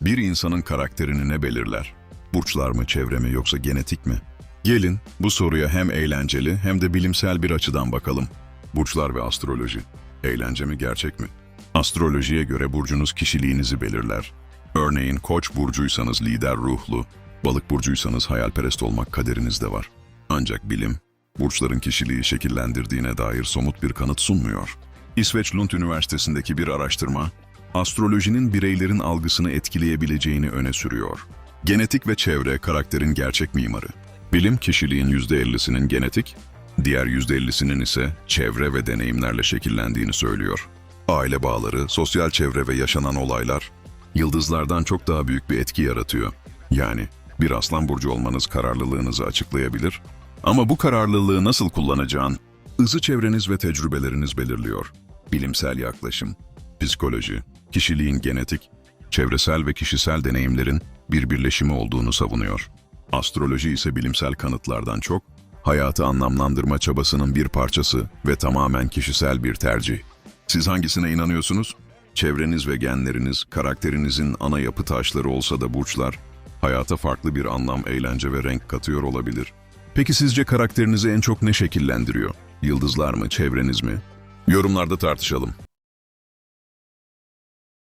Bir insanın karakterini ne belirler? Burçlar mı, çevre mi yoksa genetik mi? Gelin bu soruya hem eğlenceli hem de bilimsel bir açıdan bakalım. Burçlar ve astroloji. Eğlence mi, gerçek mi? Astrolojiye göre burcunuz kişiliğinizi belirler. Örneğin koç burcuysanız lider ruhlu, balık burcuysanız hayalperest olmak kaderinizde var. Ancak bilim, burçların kişiliği şekillendirdiğine dair somut bir kanıt sunmuyor. İsveç Lund Üniversitesi'ndeki bir araştırma, astrolojinin bireylerin algısını etkileyebileceğini öne sürüyor. Genetik ve çevre karakterin gerçek mimarı. Bilim kişiliğin %50'sinin genetik, diğer %50'sinin ise çevre ve deneyimlerle şekillendiğini söylüyor. Aile bağları, sosyal çevre ve yaşanan olaylar yıldızlardan çok daha büyük bir etki yaratıyor. Yani bir aslan burcu olmanız kararlılığınızı açıklayabilir. Ama bu kararlılığı nasıl kullanacağın, ızı çevreniz ve tecrübeleriniz belirliyor. Bilimsel yaklaşım, psikoloji, kişiliğin genetik, çevresel ve kişisel deneyimlerin bir birleşimi olduğunu savunuyor. Astroloji ise bilimsel kanıtlardan çok, hayatı anlamlandırma çabasının bir parçası ve tamamen kişisel bir tercih. Siz hangisine inanıyorsunuz? Çevreniz ve genleriniz, karakterinizin ana yapı taşları olsa da burçlar, hayata farklı bir anlam, eğlence ve renk katıyor olabilir. Peki sizce karakterinizi en çok ne şekillendiriyor? Yıldızlar mı, çevreniz mi? Yorumlarda tartışalım.